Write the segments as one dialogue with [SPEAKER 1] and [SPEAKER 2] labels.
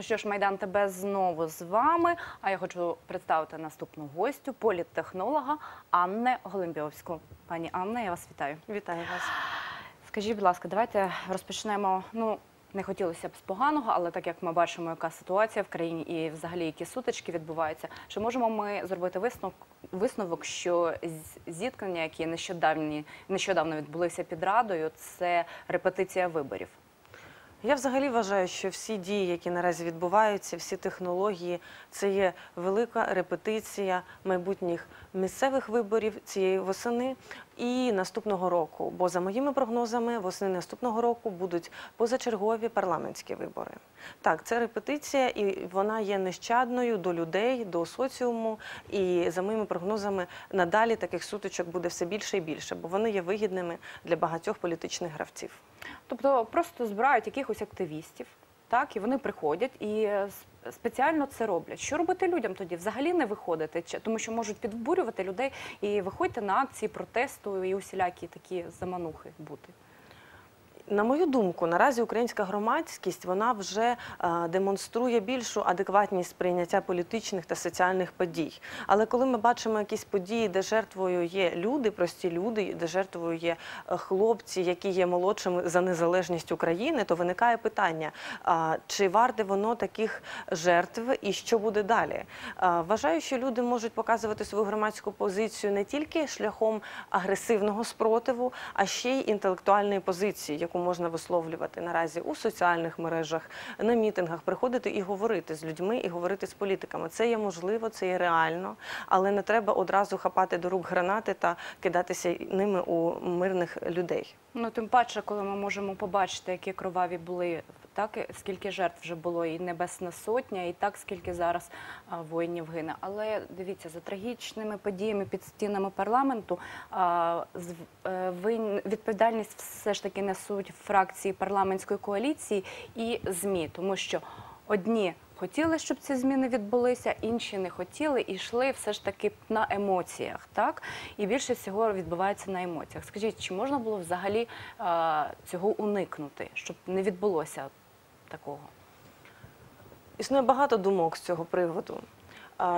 [SPEAKER 1] Ну що ж, Майдан тебе знову з вами. А я хочу представити наступну гостю, політтехнолога Анне Голимбьовську. Пані Анна, я вас вітаю.
[SPEAKER 2] Вітаю вас.
[SPEAKER 1] Скажіть, будь ласка, давайте розпочнемо. Ну не хотілося б з поганого, але так як ми бачимо, яка ситуація в країні і взагалі які сутички відбуваються, чи можемо ми зробити висновок, висновок, що зіткнення, які нещодавні нещодавно відбулися під радою, це репетиція виборів?
[SPEAKER 2] Я взагалі вважаю, що всі дії, які наразі відбуваються, всі технології, це є велика репетиція майбутніх місцевих виборів цієї восени і наступного року. Бо за моїми прогнозами, восени наступного року будуть позачергові парламентські вибори. Так, це репетиція, і вона є нещадною до людей, до соціуму. І за моїми прогнозами, надалі таких сутичок буде все більше і більше, бо вони є вигідними для багатьох політичних гравців.
[SPEAKER 1] Тобто просто збирають якихось активістів, так і вони приходять і е, спеціально це роблять. Що робити людям тоді? Взагалі не виходити, тому що можуть підбурювати людей і виходьте на акції протесту і усілякі такі заманухи бути.
[SPEAKER 2] На мою думку, наразі українська громадськість вона вже е, демонструє більшу адекватність сприйняття політичних та соціальних подій. Але коли ми бачимо якісь події, де жертвою є люди, прості люди, де жертвою є е, хлопці, які є молодшими за незалежність України, то виникає питання: чи варте воно таких жертв і що буде далі? Вважаю, що люди можуть показувати свою громадську позицію не тільки шляхом агресивного спротиву, а ще й інтелектуальної позиції, яку можна висловлювати наразі у соціальних мережах, на мітингах, приходити і говорити з людьми, і говорити з політиками. Це є можливо, це є реально, але не треба одразу хапати до рук гранати та кидатися ними у мирних людей.
[SPEAKER 1] Ну тим паче, коли ми можемо побачити, які кроваві були так, скільки жертв вже було, і Небесна Сотня, і так скільки зараз воїнів гине. Але дивіться, за трагічними подіями під стінами парламенту е, відповідальність все ж таки несуть фракції парламентської коаліції і ЗМІ, тому що одні. Хотіли, щоб ці зміни відбулися, інші не хотіли і йшли все ж таки на емоціях, так? І більше всього відбувається на емоціях. Скажіть, чи можна було взагалі е, цього уникнути, щоб не відбулося такого?
[SPEAKER 2] Існує багато думок з цього приводу.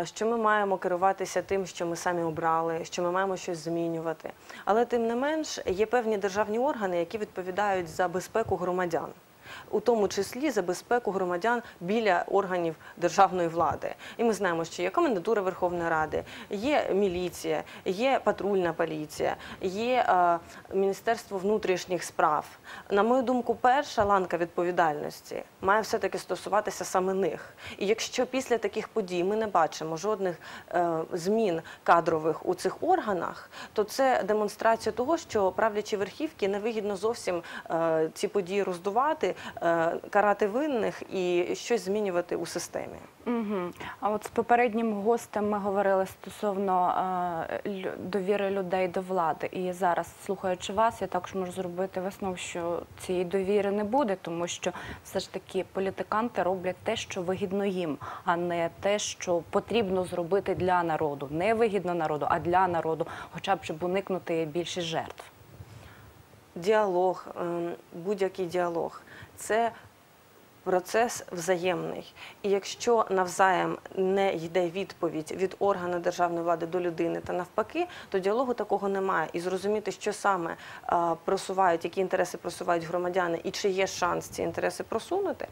[SPEAKER 2] Що ми маємо керуватися тим, що ми самі обрали, що ми маємо щось змінювати. Але тим не менш є певні державні органи, які відповідають за безпеку громадян. У тому числі за безпеку громадян біля органів державної влади. І ми знаємо, що є комендатура Верховної Ради, є міліція, є патрульна поліція, є е, Міністерство внутрішніх справ. На мою думку, перша ланка відповідальності має все-таки стосуватися саме них. І якщо після таких подій ми не бачимо жодних е, змін кадрових у цих органах, то це демонстрація того, що правлячі верхівки невигідно зовсім е, ці події роздувати, е, карати винних і щось змінювати у системі.
[SPEAKER 1] Угу. А от з попереднім гостем ми говорили стосовно е, довіри людей до влади. І зараз, слухаючи вас, я також можу зробити висновок, що цієї довіри не буде, тому що все ж таки політиканти роблять те, що вигідно їм, а не те, що потрібно зробити для народу. Не вигідно народу, а для народу, хоча б щоб уникнути більше жертв.
[SPEAKER 2] Діалог, ем, будь-який діалог це процес взаємний. І якщо навзаєм не йде відповідь від органу державної влади до людини та навпаки, то діалогу такого немає. І зрозуміти, що саме просувають, які інтереси просувають громадяни, і чи є шанс ці інтереси просунути,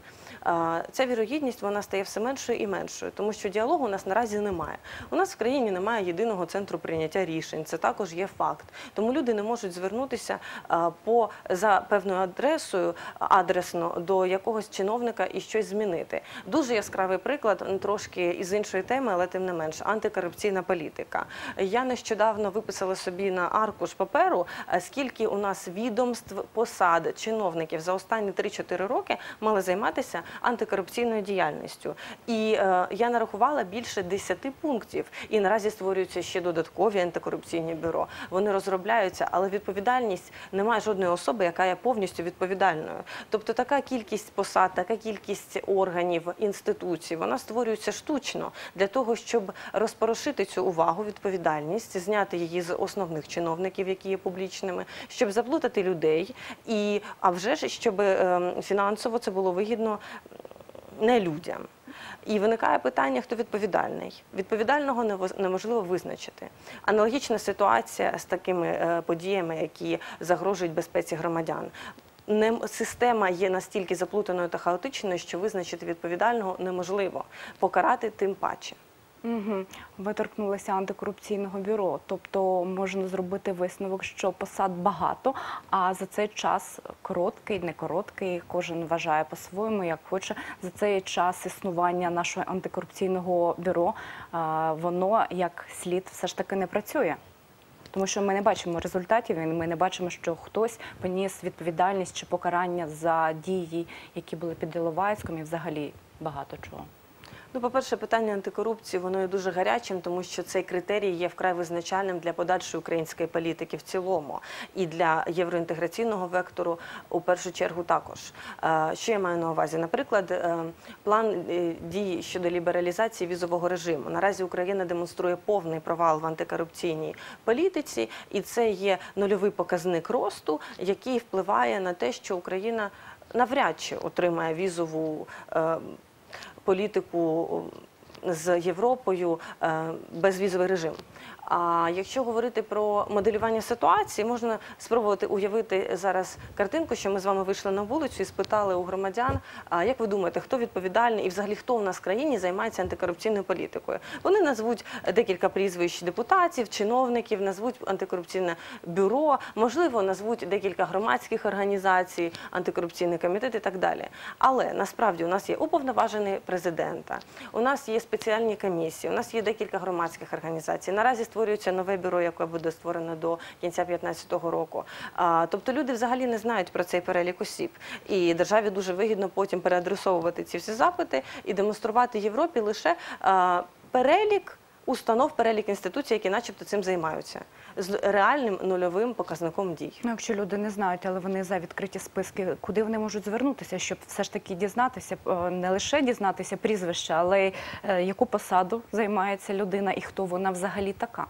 [SPEAKER 2] ця вірогідність вона стає все меншою і меншою, тому що діалогу у нас наразі немає. У нас в країні немає єдиного центру прийняття рішень. Це також є факт. Тому люди не можуть звернутися по за певною адресою адресно до якогось чиновника і щось змінити. Дуже яскравий приклад, трошки із іншої теми, але тим не менш, антикорупційна політика. Я нещодавно виписала собі на аркуш паперу, е, скільки у нас відомств, посад, чиновників за останні 3-4 роки мали займатися антикорупційною діяльністю. І е, я нарахувала більше 10 пунктів. І наразі створюються ще додаткові антикорупційні бюро. Вони розробляються, але відповідальність немає жодної особи, яка є повністю відповідальною. Тобто така кількість посад, така кількість органів, інституцій, вона створюється штучно для того, щоб розпорошити цю увагу, відповідальність, зняти її з основних чиновників, які є публічними, щоб заплутати людей, і а вже ж щоб ем, фінансово це було вигідно не людям. І виникає питання, хто відповідальний. Відповідального неможливо визначити. Аналогічна ситуація з такими е, подіями, які загрожують безпеці громадян. Не, система є настільки заплутаною та хаотичною, що визначити відповідального неможливо, покарати тим паче.
[SPEAKER 1] Угу. Ви торкнулися антикорупційного бюро, тобто можна зробити висновок, що посад багато, а за цей час короткий, не короткий, кожен вважає по-своєму, як хоче. За цей час існування нашого антикорупційного бюро воно як слід все ж таки не працює. Тому що ми не бачимо результатів, і ми не бачимо, що хтось поніс відповідальність чи покарання за дії, які були під Іловайськом, і взагалі багато чого.
[SPEAKER 2] Ну, по-перше, питання антикорупції воно є дуже гарячим, тому що цей критерій є вкрай визначальним для подальшої української політики в цілому і для євроінтеграційного вектору у першу чергу також. Е, Що я маю на увазі? Наприклад, е, план е, дій щодо лібералізації візового режиму. Наразі Україна демонструє повний провал в антикорупційній політиці, і це є нульовий показник росту, який впливає на те, що Україна навряд чи отримає візову. Політику з Європою е, безвізовий режим. А якщо говорити про моделювання ситуації, можна спробувати уявити зараз картинку, що ми з вами вийшли на вулицю і спитали у громадян, як ви думаєте, хто відповідальний і взагалі хто в нас в країні займається антикорупційною політикою? Вони назвуть декілька прізвищ депутатів, чиновників, назвуть антикорупційне бюро, можливо, назвуть декілька громадських організацій, антикорупційний комітет і так далі. Але насправді у нас є уповноважений президента, у нас є спеціальні комісії, у нас є декілька громадських організацій. Наразі створюється нове бюро, яке буде створено до кінця 2015 року. Тобто люди взагалі не знають про цей перелік осіб, і державі дуже вигідно потім переадресовувати ці всі запити і демонструвати Європі лише перелік. Установ перелік інституцій, які, начебто, цим займаються з реальним нульовим показником дій.
[SPEAKER 1] Ну, якщо люди не знають, але вони за відкриті списки, куди вони можуть звернутися, щоб все ж таки дізнатися, е, не лише дізнатися прізвища, але й е, яку посаду займається людина і хто вона взагалі така.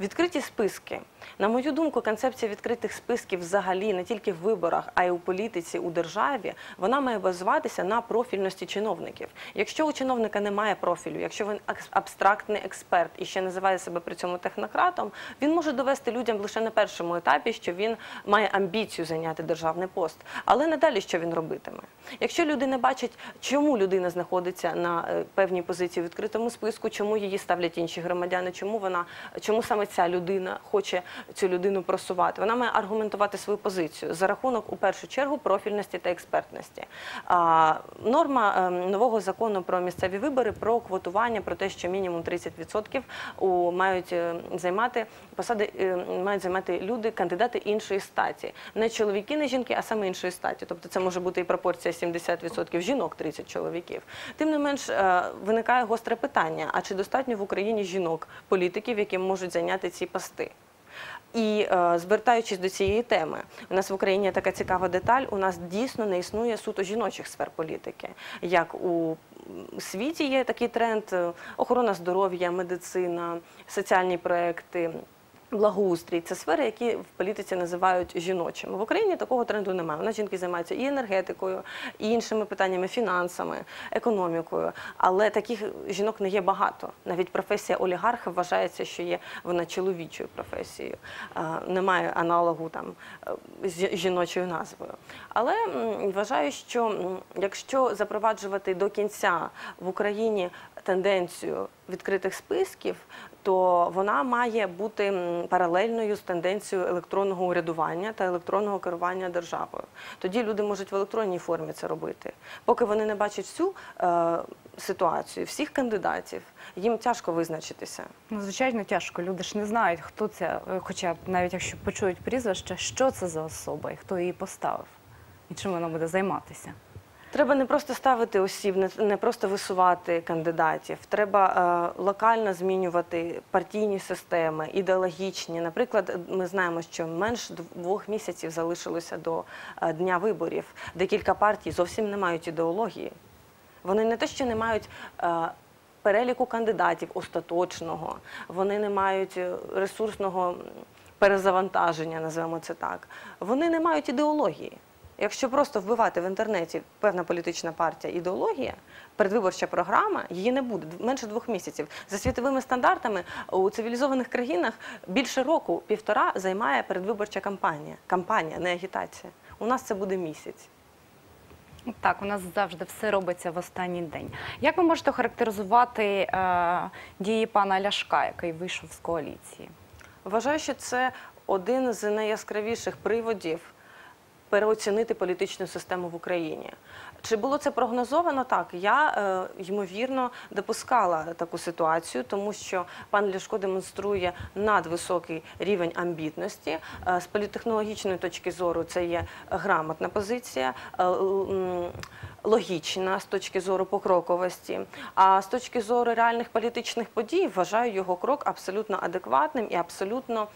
[SPEAKER 2] Відкриті списки. На мою думку, концепція відкритих списків взагалі не тільки в виборах, а й у політиці у державі, вона має базуватися на профільності чиновників. Якщо у чиновника немає профілю, якщо він абстрактний експерт і ще називає себе при цьому технократом, він може довести людям лише на першому етапі, що він має амбіцію зайняти державний пост, але не далі, що він робитиме. Якщо люди не бачать, чому людина знаходиться на е, певній позиції в відкритому списку, чому її ставлять інші громадяни, чому вона, чому саме ця людина хоче цю людину просувати, вона має аргументувати свою позицію за рахунок у першу чергу профільності та експертності. А, норма е, нового закону про місцеві вибори про квотування, про те, що мінімум 30% у мають е, займати посади, е, мають займати люди, кандидати іншої статі, не чоловіки, не жінки, а саме іншої статі. Тобто це може бути і пропорція 70% жінок, 30 чоловіків. Тим не менш е, виникає гостре питання: а чи достатньо в Україні жінок, політиків, які можуть зайняти ці пости? І е, звертаючись до цієї теми, у нас в Україні є така цікава деталь. У нас дійсно не існує суто жіночих сфер політики. Як у світі є такий тренд: е, охорона здоров'я, медицина, соціальні проекти. Благоустрій це сфери, які в політиці називають жіночими. В Україні такого тренду немає. У нас жінки займаються і енергетикою, і іншими питаннями, фінансами, економікою. Але таких жінок не є багато. Навіть професія олігарха вважається, що є вона чоловічою професією. Немає аналогу там е, з жіночою назвою. Але вважаю, що якщо запроваджувати до кінця в Україні тенденцію відкритих списків, то вона має бути паралельною з тенденцією електронного урядування та електронного керування державою. Тоді люди можуть в електронній формі це робити. Поки вони не бачать всю е, ситуацію, всіх кандидатів, їм тяжко визначитися.
[SPEAKER 1] Ну, звичайно, тяжко. Люди ж не знають, хто це, е, хоча навіть якщо почують прізвище, що це за особа і хто її поставив, і чим вона буде займатися.
[SPEAKER 2] Треба не просто ставити осіб, не, просто висувати кандидатів. Треба е, локально змінювати партійні системи, ідеологічні. Наприклад, ми знаємо, що менш двох місяців залишилося до е, дня виборів. Декілька партій зовсім не мають ідеології. Вони не те, що не мають. Е, Переліку кандидатів остаточного, вони не мають е, ресурсного перезавантаження, називаємо це так. Вони не мають ідеології. Якщо просто вбивати в інтернеті певна політична партія ідеологія, передвиборча програма, її не буде менше двох місяців. За світовими стандартами у цивілізованих країнах більше року, півтора займає передвиборча кампанія. Кампанія, не агітація. У нас це буде місяць.
[SPEAKER 1] Так, у нас завжди все робиться в останній день. Як ви можете характеризувати е, дії пана Ляшка, який вийшов з коаліції?
[SPEAKER 2] Вважаю, що це один з найяскравіших приводів переоцінити політичну систему в Україні. Чи було це прогнозовано? Так, я е, ймовірно допускала таку ситуацію, тому що пан Ляшко демонструє надвисокий рівень амбітності. Е, з політехнологічної точки зору це є грамотна позиція. е, Логічна з точки зору покроковості, а з точки зору реальних політичних подій вважаю його крок абсолютно адекватним і абсолютно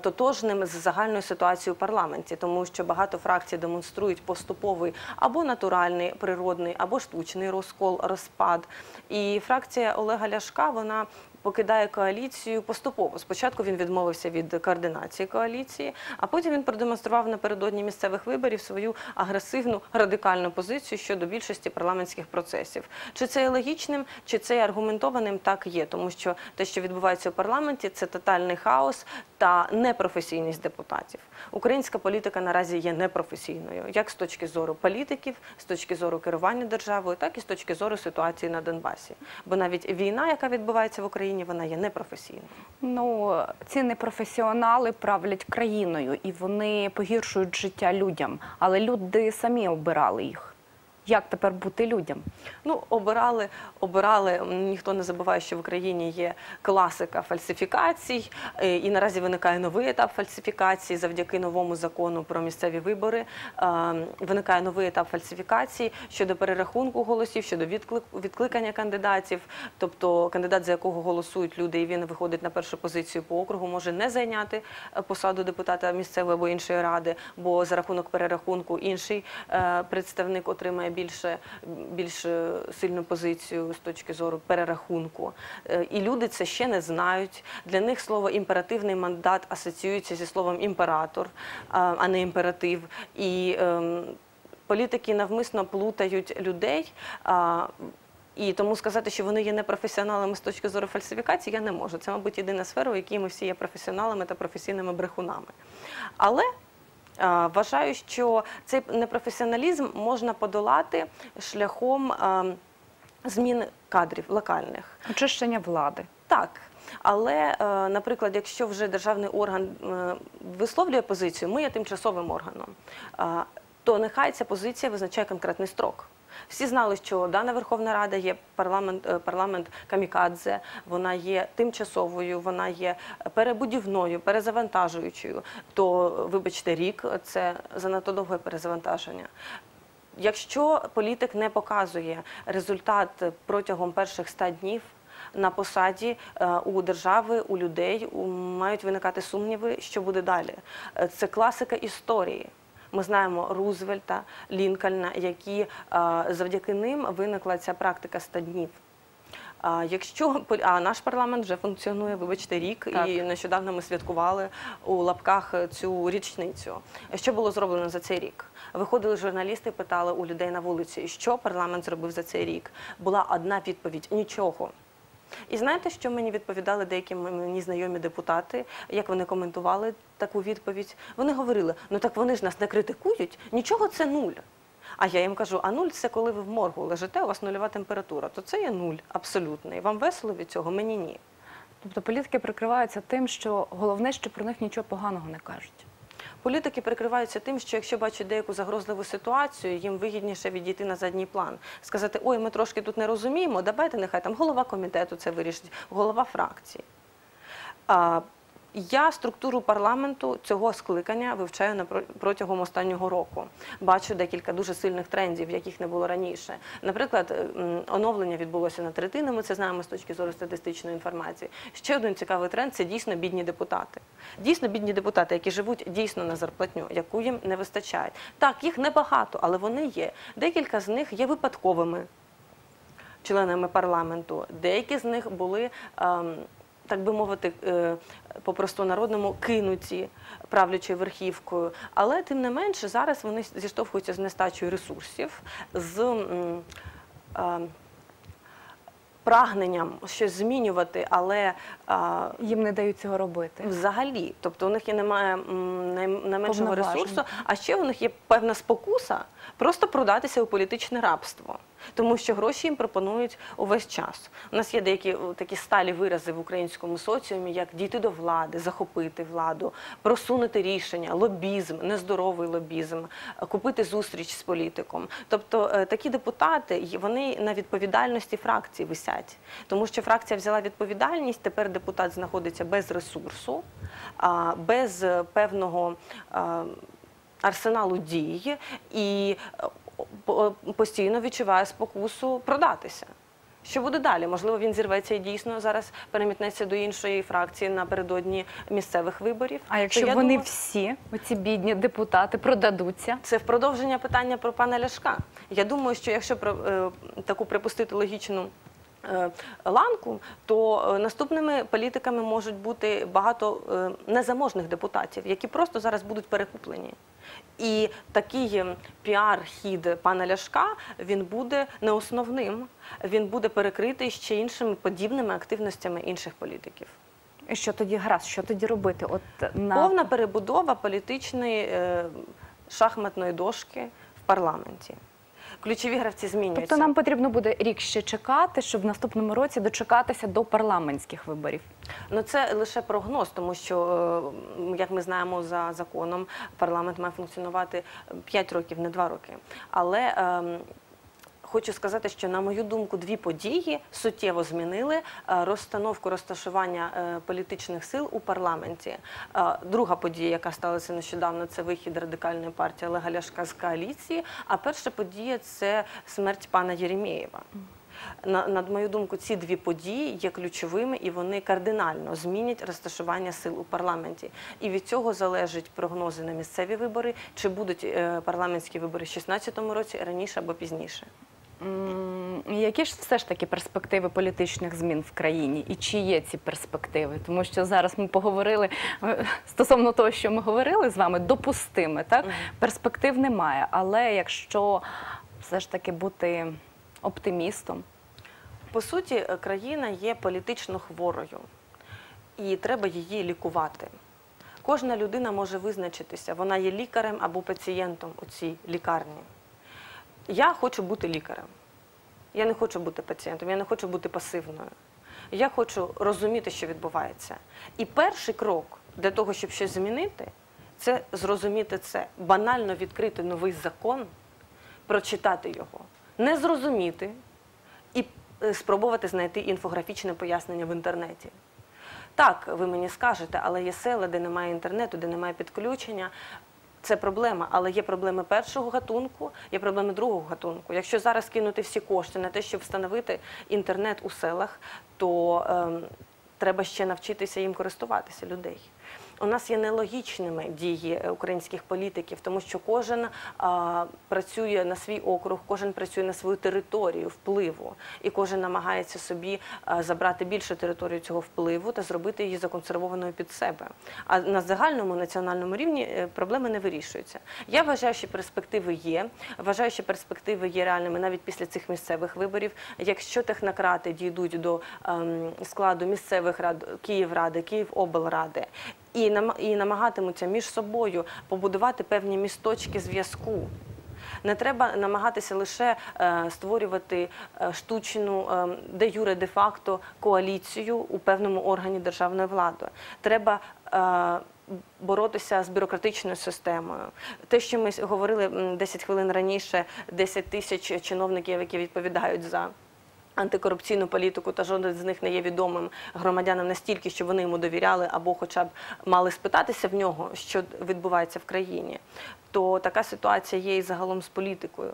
[SPEAKER 2] тотожним з загальною ситуацією в парламенті, тому що багато фракцій демонструють поступовий або натуральний природний, або штучний розкол, розпад. І фракція Олега Ляшка вона покидає коаліцію поступово. Спочатку він відмовився від координації коаліції, а потім він продемонстрував напередодні місцевих виборів свою агресивну радикальну позицію щодо більшості парламентських процесів. Чи це є логічним, чи це є аргументованим, так є, тому що те, що відбувається у парламенті, це тотальний хаос та непрофесійність депутатів. Українська політика наразі є непрофесійною, як з точки зору політиків, з точки зору керування державою, так і з точки зору ситуації на Донбасі. Бо навіть війна, яка відбувається в Україні, вона є непрофесійною.
[SPEAKER 1] Ну, ці непрофесіонали правлять країною і вони погіршують життя людям, але люди самі обирали їх. Як тепер бути людям?
[SPEAKER 2] Ну, обирали, обирали. Ніхто не забуває, що в Україні є класика фальсифікацій, е, і наразі виникає новий етап фальсифікації завдяки новому закону про місцеві вибори. Е, Виникає новий етап фальсифікації щодо перерахунку голосів, щодо відклик- відкликання кандидатів. Тобто кандидат, за якого голосують люди, і він виходить на першу позицію по округу, може не зайняти е, посаду депутата місцевої або іншої ради, бо за рахунок перерахунку інший представник отримає більше, більш е, сильну позицію з точки зору перерахунку. Е, І люди це ще не знають. Для них слово імперативний мандат асоціюється зі словом імператор, а а не імператив. І ем, політики навмисно плутають людей. і тому сказати, що вони є непрофесіоналами з точки зору фальсифікації, я не можу. Це, мабуть, єдина сфера, у якій ми всі є професіоналами та професійними брехунами. Але вважаю, що цей непрофесіоналізм можна подолати шляхом змін кадрів локальних.
[SPEAKER 1] Очищення влади.
[SPEAKER 2] Так. Але, е, наприклад, якщо вже державний орган е, висловлює позицію, ми є тимчасовим органом, то нехай ця позиція визначає конкретний строк. Всі знали, що дана Верховна Рада є парламент, е, парламент камікадзе, вона є тимчасовою, вона є перебудівною, перезавантажуючою. То, вибачте, рік це занадто довге перезавантаження. Якщо політик не показує результат протягом перших 100 днів на посаді е, у держави, у людей мають виникати сумніви, що буде далі. Е, Це класика історії. Ми знаємо Рузвельта, Лінкольна, які е, завдяки ним виникла ця практика 100 днів. Якщо а наш парламент вже функціонує, вибачте, рік,
[SPEAKER 1] Так.
[SPEAKER 2] і нещодавно ми святкували у лапках цю річницю. Що було зроблено за цей рік? Виходили журналісти, питали у людей на вулиці, що парламент зробив за цей рік. Була одна відповідь нічого. І знаєте, що мені відповідали деякі мені знайомі депутати, як вони коментували таку відповідь? Вони говорили: ну так вони ж нас не критикують, нічого це нуль. А я їм кажу: а нуль це коли ви в моргу лежите, у вас нульова температура, то це є нуль абсолютний. Вам весело від цього? Мені ні.
[SPEAKER 1] Тобто політики прикриваються тим, що головне, що про них нічого поганого не кажуть.
[SPEAKER 2] Політики прикриваються тим, що якщо бачать деяку загрозливу ситуацію, їм вигідніше відійти на задній план, сказати: ой, ми трошки тут не розуміємо, давайте нехай там голова комітету це вирішить, голова фракції. Я структуру парламенту цього скликання вивчаю протягом останнього року. Бачу декілька дуже сильних трендів, яких не було раніше. Наприклад, оновлення відбулося на третини. Ми це знаємо з точки зору статистичної інформації. Ще один цікавий тренд це дійсно бідні депутати. Дійсно, бідні депутати, які живуть дійсно на зарплатню, яку їм не вистачає. Так, їх небагато, але вони є. Декілька з них є випадковими членами парламенту. Деякі з них були ем, так би мовити, е, по-просту народному кинуті правлячою верхівкою. Але тим не менше зараз вони зіштовхуються з нестачею ресурсів, з прагненням щось змінювати, але
[SPEAKER 1] Їм не дають цього робити.
[SPEAKER 2] Взагалі, тобто у них і немає найменшого ресурсу, а ще у них є певна спокуса просто продатися у політичне рабство, тому що гроші їм пропонують увесь час. У нас є деякі такі сталі вирази в українському соціумі, як дійти до влади, захопити владу, просунути рішення, лобізм, нездоровий лобізм, купити зустріч з політиком. Тобто е, такі депутати вони на відповідальності фракції висять, тому що фракція взяла відповідальність. Тепер депутат знаходиться без ресурсу, без певного арсеналу дій і е, постійно відчуває спокусу продатися. Що буде далі? Можливо, він зірветься і дійсно зараз перемітнеться до іншої фракції напередодні місцевих виборів.
[SPEAKER 1] А якщо
[SPEAKER 2] То
[SPEAKER 1] вони
[SPEAKER 2] думаю,
[SPEAKER 1] всі, оці бідні депутати, продадуться,
[SPEAKER 2] це в продовження питання про пана Ляшка. Я думаю, що якщо про е, таку припустити логічну. Е, Ланку, то е, наступними політиками можуть бути багато е, незаможних депутатів, які просто зараз будуть перекуплені. І такий е, піар-хід пана Ляшка він буде не основним, він буде перекритий ще іншими подібними активностями інших політиків.
[SPEAKER 1] що тоді гаразд, що тоді робити? От на
[SPEAKER 2] Повна перебудова політичної шахматної дошки в парламенті. Ключові гравці змінюються.
[SPEAKER 1] Тобто нам потрібно буде рік ще чекати, щоб в наступному році дочекатися до парламентських виборів.
[SPEAKER 2] Ну це лише прогноз, тому що, е, як ми знаємо за законом, парламент має функціонувати 5 років, не 2 роки. Але ем, хочу сказати, що на мою думку, дві події суттєво змінили е, розстановку розташування е, політичних сил у парламенті. Е, Друга подія, яка сталася нещодавно, це вихід радикальної партії Олега Ляшка з коаліції. А перша подія це смерть пана Єремєєва. На, на мою думку, ці дві події є ключовими і вони кардинально змінять розташування сил у парламенті. І від цього залежать прогнози на місцеві вибори, чи будуть парламентські вибори в 2016 році раніше або пізніше.
[SPEAKER 1] Які ж все ж таки перспективи політичних змін в країні, і чи є ці перспективи? Тому що зараз ми поговорили е, стосовно того, що ми говорили з вами, допустиме, так перспектив немає. Але якщо все ж таки бути оптимістом,
[SPEAKER 2] По суті, е, країна є політично хворою, і треба її лікувати. Кожна людина може визначитися, вона є лікарем або пацієнтом у цій лікарні. Я хочу бути лікарем. Я не хочу бути пацієнтом, я не хочу бути пасивною. Я хочу розуміти, що відбувається. І перший крок для того, щоб щось змінити, це зрозуміти це, банально відкрити новий закон, прочитати його, не зрозуміти і е, спробувати знайти інфографічне пояснення в інтернеті. Так, ви мені скажете, але є села, де немає інтернету, де немає підключення. Це проблема, але є проблеми першого гатунку, є проблеми другого гатунку. Якщо зараз кинути всі кошти на те, щоб встановити інтернет у селах, то ем, треба ще навчитися їм користуватися людей. У нас є нелогічними дії е, українських політиків, тому що кожен а, працює на свій округ, кожен працює на свою територію впливу, і кожен намагається собі а, забрати більше територію цього впливу та зробити її законсервованою під себе. А на загальному національному рівні е, проблеми не вирішуються. Я вважаю, що перспективи є. Вважаю, що перспективи є реальними навіть після цих місцевих виборів. Якщо технократи дійдуть до ем, складу місцевих рад Київради, Київоблради. І нам- і намагатимуться між собою побудувати певні місточки зв'язку. Не треба намагатися лише е, створювати е, штучну е, де юре де факто коаліцію у певному органі державної влади. Треба боротися з бюрократичною системою. Те, що ми говорили м, 10 хвилин раніше, 10 тисяч чиновників, які відповідають за. Антикорупційну політику та жоден з них не є відомим громадянам настільки, що вони йому довіряли або хоча б мали спитатися в нього, що відбувається в країні. То така ситуація є і загалом з політикою.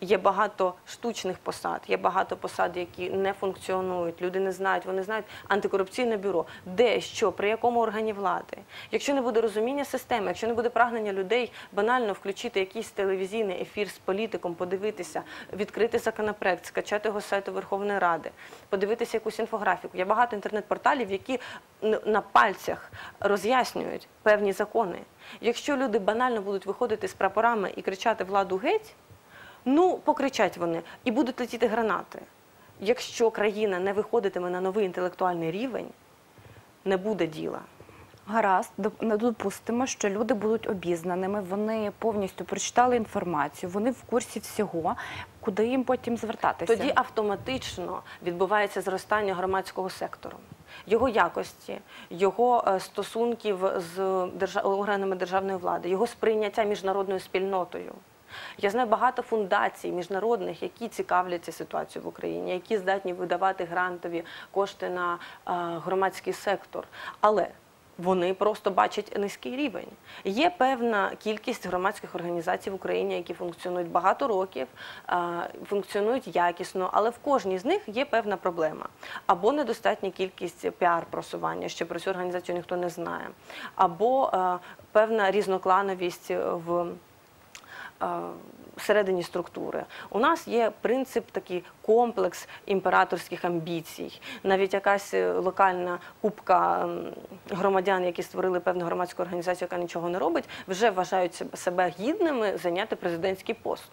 [SPEAKER 2] Є багато штучних посад, є багато посад, які не функціонують. Люди не знають, вони знають антикорупційне бюро, де що, при якому органі влади. Якщо не буде розуміння системи, якщо не буде прагнення людей банально включити якийсь телевізійний ефір з політиком, подивитися, відкрити законопроект, скачати його з сайту Верховної Ради, подивитися якусь інфографіку. Є багато інтернет-порталів, які на пальцях роз'яснюють певні закони. Якщо люди банально будуть виходити з прапорами і кричати владу геть, ну покричать вони і будуть летіти гранати. Якщо країна не виходитиме на новий інтелектуальний рівень, не буде діла.
[SPEAKER 1] Гаразд, не допустимо, що люди будуть обізнаними, вони повністю прочитали інформацію, вони в курсі всього, куди їм потім звертатися.
[SPEAKER 2] Тоді автоматично відбувається зростання громадського сектору, його якості, його е, стосунків з органами державної влади, його сприйняття міжнародною спільнотою. Я знаю багато фундацій міжнародних, які цікавляться ситуацією в Україні, які здатні видавати грантові кошти на е, громадський сектор. Але вони просто бачать низький рівень. Є певна кількість громадських організацій в Україні, які функціонують багато років, функціонують якісно, але в кожній з них є певна проблема. Або недостатня кількість піар-просування, що про цю організацію ніхто не знає, або певна різноклановість в всередині структури. У нас є принцип такий комплекс імператорських амбіцій. Навіть якась е, локальна купка громадян, які створили певну громадську організацію, яка нічого не робить, вже вважають себе- себе гідними зайняти президентський пост.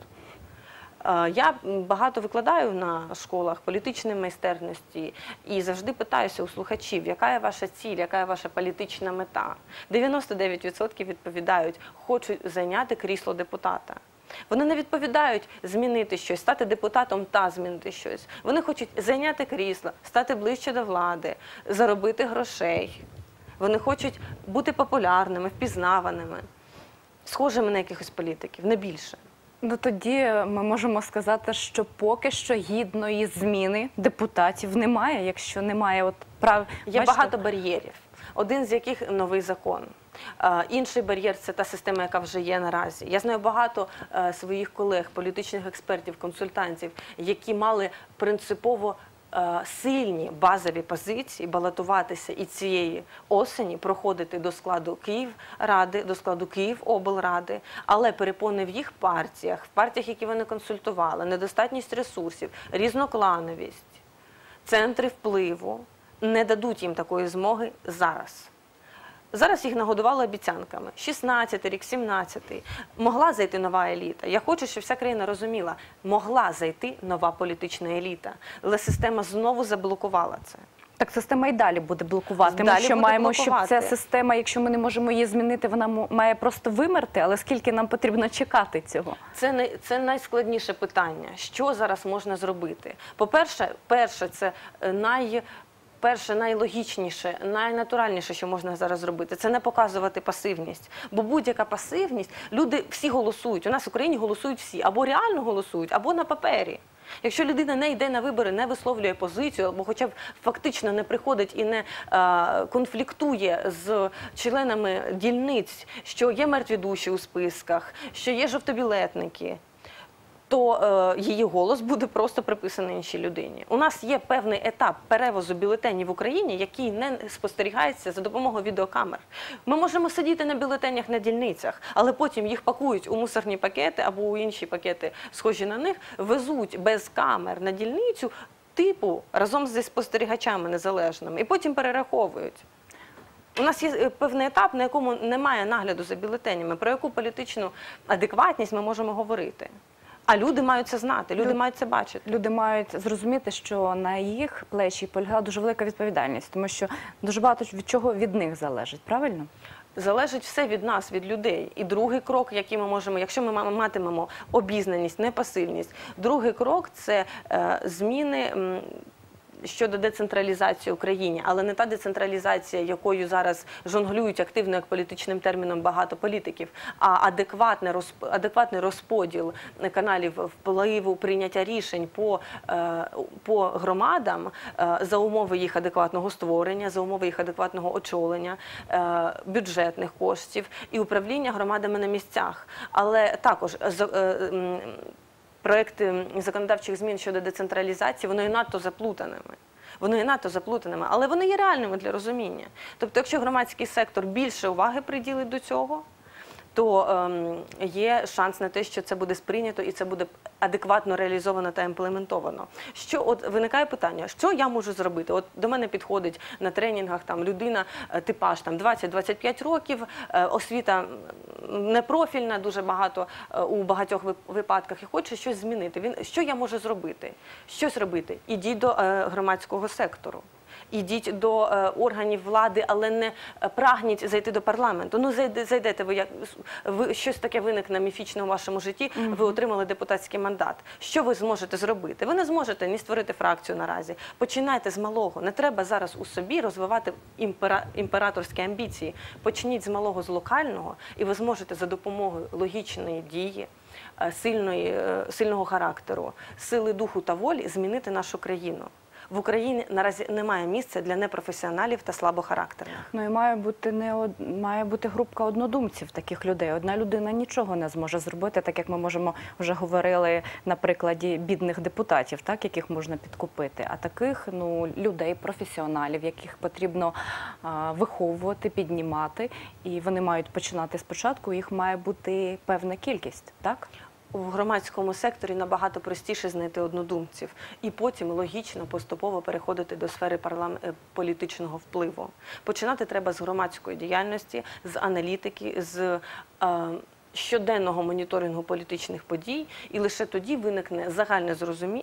[SPEAKER 2] Е, Я багато викладаю на школах політичної майстерності і завжди питаюся у слухачів, яка є ваша ціль, яка є ваша політична мета. 99% відповідають, хочуть зайняти крісло депутата. Вони не відповідають змінити щось, стати депутатом та змінити щось. Вони хочуть зайняти крісло, стати ближче до влади, заробити грошей. Вони хочуть бути популярними, впізнаваними, схожими на якихось політиків, не більше.
[SPEAKER 1] Ну тоді ми можемо сказати, що поки що гідної зміни депутатів немає, якщо немає от прав.
[SPEAKER 2] Є
[SPEAKER 1] Бачите,
[SPEAKER 2] багато бар'єрів, один з яких новий закон. Е, Інший бар'єр це та система, яка вже є наразі. Я знаю багато е, своїх колег, політичних експертів, консультантів, які мали принципово е, сильні базові позиції балотуватися і цієї осені проходити до складу Київради, до складу Київоблради, але перепони в їх партіях, в партіях, які вони консультували, недостатність ресурсів, різноклановість центри впливу не дадуть їм такої змоги зараз. Зараз їх нагодували обіцянками. 16 рік, 17 Могла зайти нова еліта. Я хочу, щоб вся країна розуміла, могла зайти нова політична еліта. Але система знову заблокувала це.
[SPEAKER 1] Так система і далі буде блокувати. Ми що маємо, щоб ця система, якщо ми не можемо її змінити, вона має просто вимерти. Але скільки нам потрібно чекати цього?
[SPEAKER 2] Це не це найскладніше питання. Що зараз можна зробити? По-перше, перше, це е, най. Перше, найлогічніше, найнатуральніше, що можна зараз зробити, це не показувати пасивність. Бо будь-яка пасивність, люди всі голосують. У нас в Україні голосують всі або реально голосують, або на папері. Якщо людина не йде на вибори, не висловлює позицію, або хоча б фактично не приходить і не е, конфліктує з членами дільниць, що є мертві душі у списках, що є жовтобілетники, то е, її голос буде просто приписаний іншій людині. У нас є певний етап перевозу бюлетенів в Україні, який не спостерігається за допомогою відеокамер. Ми можемо сидіти на бюлетенях на дільницях, але потім їх пакують у мусорні пакети або у інші пакети, схожі на них, везуть без камер на дільницю, типу разом зі спостерігачами незалежними, і потім перераховують. У нас є е, певний етап, на якому немає нагляду за бюлетенями, про яку політичну адекватність ми можемо говорити. А люди мають це знати, люди
[SPEAKER 1] Люд-
[SPEAKER 2] мають це бачити.
[SPEAKER 1] Люди мають зрозуміти, що на їх плечі полягла дуже велика відповідальність, тому що дуже багато від чого від них залежить. Правильно?
[SPEAKER 2] Залежить все від нас, від людей. І другий крок, який ми можемо, якщо ми ма- матимемо обізнаність, непасивність, другий крок це е, зміни. м, щодо децентралізації в Україні, але не та децентралізація, якою зараз жонглюють активно як політичним терміном багато політиків, а адекватне розп- адекватний розподіл каналів впливу прийняття рішень по, е, по громадам е, за умови їх адекватного створення, за умови їх адекватного очолення, е, бюджетних коштів і управління громадами на місцях. Але також проекти законодавчих змін щодо децентралізації, вони є надто заплутаними. Вони є надто заплутаними, але вони є реальними для розуміння. Тобто, якщо громадський сектор більше уваги приділить до цього, то ем, є шанс на те, що це буде сприйнято і це буде адекватно реалізовано та імплементовано. Що от виникає питання, що я можу зробити? От до мене підходить на тренінгах там людина, е, типаж там 20-25 років, е, освіта непрофільна, дуже багато е, у багатьох вип- випадках і хоче щось змінити. Він що я можу зробити? Щось робити? Ідіть до е, громадського сектору. Ідіть до е, органів влади, але не е, прагніть зайти до парламенту. Ну зайде- зайдете ви як ви щось таке виникне міфічне у вашому житті. Ви отримали депутатський мандат. Що ви зможете зробити? Ви не зможете ні створити фракцію наразі. Починайте з малого. Не треба зараз у собі розвивати імпера, імператорські амбіції. Почніть з малого, з локального, і ви зможете за допомогою логічної дії. Сильної, е, сильного характеру, сили духу та волі змінити нашу країну. В Україні наразі немає місця для непрофесіоналів та слабохарактерних.
[SPEAKER 1] Ну і має бути не од... має бути групка однодумців таких людей. Одна людина нічого не зможе зробити, так як ми можемо вже говорили на прикладі бідних депутатів, так яких можна підкупити. А таких ну людей, професіоналів, яких потрібно а, виховувати, піднімати, і вони мають починати спочатку. Їх має бути певна кількість, так.
[SPEAKER 2] У громадському секторі набагато простіше знайти однодумців і потім логічно поступово переходити до сфери парлам... е, політичного впливу. Починати треба з громадської діяльності, з аналітики, з е, щоденного моніторингу політичних подій, і лише тоді виникне загальне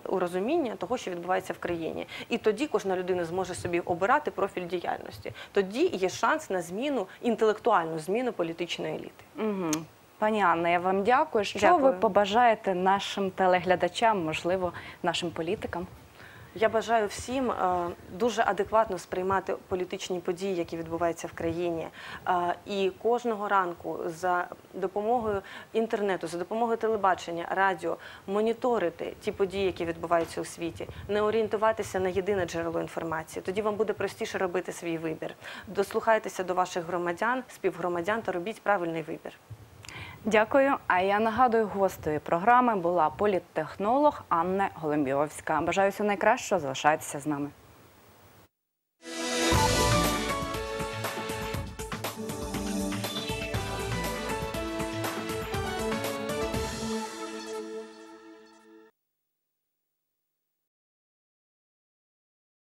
[SPEAKER 2] розуміння того, що відбувається в країні. І тоді кожна людина зможе собі обирати профіль діяльності. Тоді є шанс на зміну інтелектуальну зміну політичної еліти.
[SPEAKER 1] Угу. Пані Анна, я вам дякую. Що
[SPEAKER 2] Дякую.
[SPEAKER 1] ви побажаєте нашим телеглядачам, можливо, нашим політикам?
[SPEAKER 2] Я бажаю всім е, дуже адекватно сприймати політичні події, які відбуваються в країні. Е, і кожного ранку за допомогою інтернету, за допомогою телебачення, радіо моніторити ті події, які відбуваються у світі, не орієнтуватися на єдине джерело інформації. Тоді вам буде простіше робити свій вибір. Дослухайтеся до ваших громадян, співгромадян та робіть правильний вибір.
[SPEAKER 1] Дякую. А я нагадую, гостею програми була політтехнолог Анна Голембіовська. Бажаю всього найкращого. Залишайтеся з нами.